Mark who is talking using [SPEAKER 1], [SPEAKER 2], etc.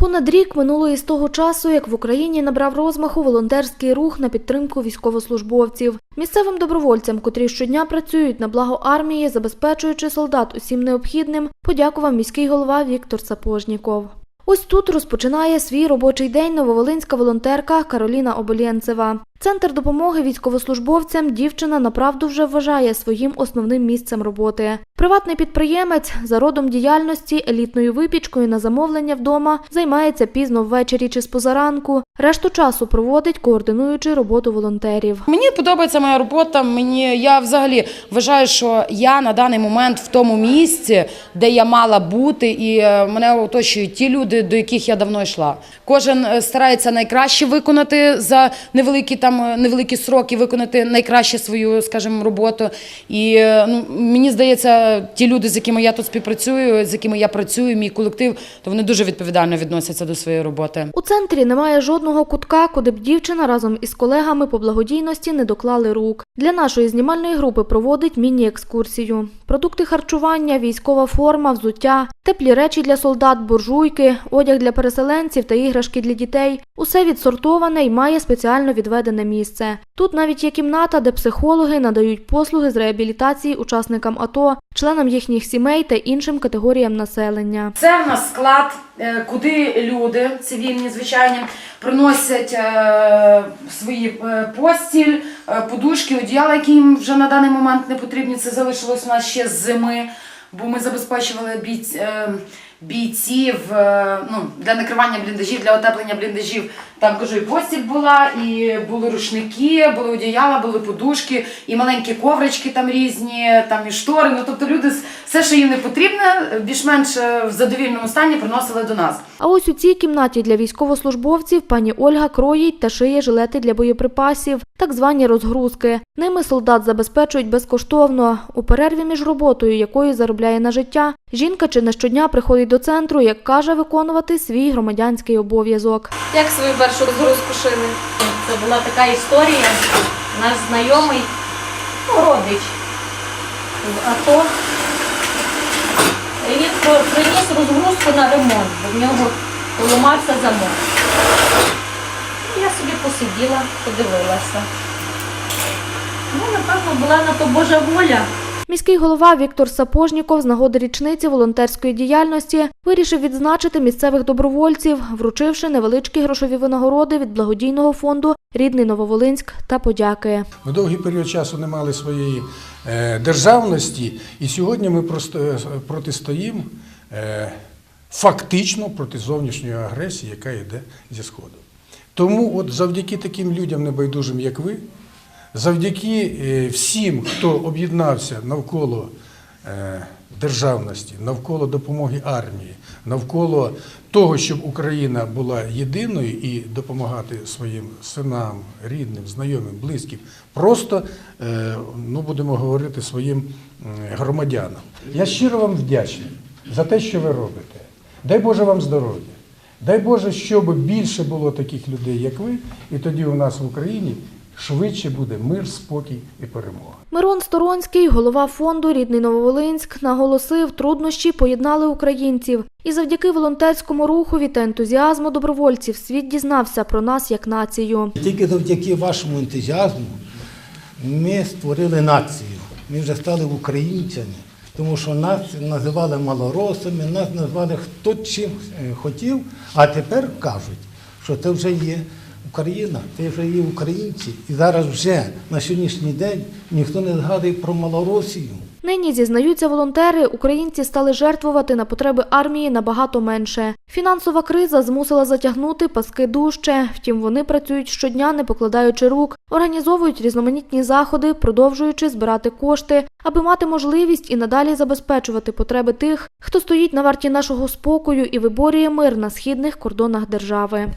[SPEAKER 1] Понад рік минуло із того часу, як в Україні набрав розмаху волонтерський рух на підтримку військовослужбовців. Місцевим добровольцям, котрі щодня працюють на благо армії, забезпечуючи солдат усім необхідним, подякував міський голова Віктор Сапожніков. Ось тут розпочинає свій робочий день нововолинська волонтерка Кароліна Оболєнцева. Центр допомоги військовослужбовцям дівчина направду вже вважає своїм основним місцем роботи. Приватний підприємець за родом діяльності елітною випічкою на замовлення вдома займається пізно ввечері чи з позаранку. Решту часу проводить, координуючи роботу волонтерів.
[SPEAKER 2] Мені подобається моя робота. Мені я взагалі вважаю, що я на даний момент в тому місці, де я мала бути, і е, мене оточують ті люди, до яких я давно йшла. Кожен е, старається найкраще виконати за невеликі там е, невеликі сроки, виконати найкраще свою, скажімо, роботу. І е, ну мені здається, ті люди, з якими я тут співпрацюю, з якими я працюю, мій колектив, то вони дуже відповідально відносяться до своєї роботи.
[SPEAKER 1] У центрі немає жодного кутка, куди б дівчина разом із колегами по благодійності не доклали рук. Для нашої знімальної групи проводить міні-екскурсію. Продукти харчування, військова форма, взуття, теплі речі для солдат, буржуйки, одяг для переселенців та іграшки для дітей. Усе відсортоване і має спеціально відведене місце. Тут навіть є кімната, де психологи надають послуги з реабілітації учасникам АТО, членам їхніх сімей та іншим категоріям населення.
[SPEAKER 2] Це в нас склад, е, куди люди цивільні, звичайні, приносять е, свої е, постіль, подушки, одіяла, які їм вже на даний момент не потрібні. Це залишилось у нас ще з зими, бо ми забезпечували бійців ну, для накривання бліндажів, для отеплення бліндажів. Там кажу, і постіль була, і були рушники, були одіяла, були подушки, і маленькі коврички там різні, там і штори. Ну тобто люди з- все, що їм не потрібне, більш-менш е, в задовільному стані приносили до нас.
[SPEAKER 1] А ось у цій кімнаті для військовослужбовців пані Ольга кроїть та шиє жилети для боєприпасів, так звані розгрузки. Ними солдат забезпечують безкоштовно. У перерві між роботою, якою заробляє на життя, жінка чи не щодня приходить до центру, як каже, виконувати свій громадянський обов'язок.
[SPEAKER 3] Як свою першу розгрузку шили? Це була така історія. Наш знайомий, ну, родич в АТО. Він приніс розгрузку на ремонт, бо в нього поламався замок. Я собі посиділа, подивилася. Ну, напевно, була на то Божа воля.
[SPEAKER 1] Міський голова Віктор Сапожніков з нагоди річниці волонтерської діяльності вирішив відзначити місцевих добровольців, вручивши невеличкі грошові винагороди від благодійного фонду Рідний Нововолинськ та подяки.
[SPEAKER 4] Ми довгий період часу не мали своєї е, державності, і сьогодні ми е, протистоїмо е, фактично проти зовнішньої агресії, яка йде зі Сходу. Тому от завдяки таким людям небайдужим, як ви, завдяки е, всім, хто об'єднався навколо е, державності, навколо допомоги армії, навколо того, щоб Україна була єдиною і допомагати своїм синам, рідним, знайомим, близьким, просто е, ну будемо говорити своїм громадянам. Я щиро вам вдячний за те, що ви робите. Дай Боже вам здоров'я. Дай Боже, щоб більше було таких людей, як ви, і тоді у нас в Україні швидше буде мир, спокій і перемога.
[SPEAKER 1] Мирон Сторонський, голова фонду Рідний Нововолинськ, наголосив, труднощі поєднали українців. І завдяки волонтерському рухові та ентузіазму добровольців світ дізнався про нас як націю.
[SPEAKER 5] Тільки завдяки вашому ентузіазму ми створили націю. Ми вже стали українцями, тому що нас називали малоросами, нас назвали хто чим е, хотів, а тепер кажуть, що це вже є Україна, це вже є українці. І зараз вже на сьогоднішній день ніхто не згадує про Малоросію.
[SPEAKER 1] Нині зізнаються волонтери, українці стали жертвувати на потреби армії набагато менше. Фінансова криза змусила затягнути паски дужче. Втім, вони працюють щодня, не покладаючи рук, організовують різноманітні заходи, продовжуючи збирати кошти, аби мати можливість і надалі забезпечувати потреби тих, хто стоїть на варті нашого спокою і виборює мир на східних кордонах держави.